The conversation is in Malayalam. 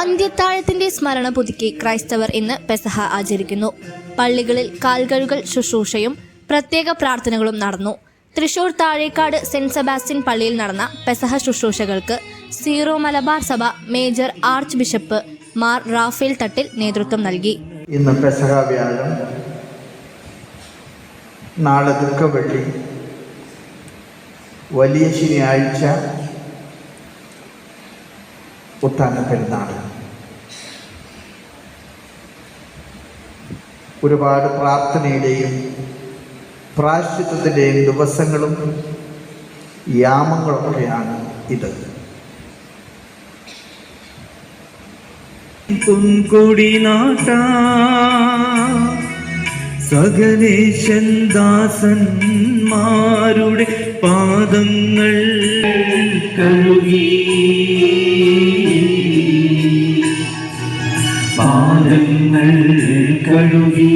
അന്ത്യത്താഴത്തിന്റെ സ്മരണ പുതുക്കി ക്രൈസ്തവർ ഇന്ന് പെസഹ ആചരിക്കുന്നു. പള്ളികളിൽ കാൽകഴുകൾ ശുശ്രൂഷയും പ്രത്യേക പ്രാർത്ഥനകളും നടന്നു. തൃശൂർ താഴേക്കാട് സെന്റ് സെബാസ്റ്റ്യൻ പള്ളിയിൽ നടന്ന പെസഹ ശുശ്രൂഷകൾക്ക് സീറോ മലബാർ സഭ major archbishop Mar Raphael Thattil നേതൃത്വം നൽകി. ഇന്ന് പെസഹ വ്യാഴം നാളെ ദുഃഖവെള്ളി വലിയ ശനിയാഴ്ച ഉത്താന പെരുന്നാൾ ഒരുപാട് പ്രാർത്ഥനയുടെയും പ്രാശ്ചിത്വത്തിന്റെയും ദിവസങ്ങളും യാമങ്ങളൊക്കെയാണ് ഇത്. പൊൻകൊടിനാട്ട സകലേശൻ ദാസന്മാരുടെ പാദങ്ങൾ കഴുകി. പാദങ്ങൾ കഴുകി.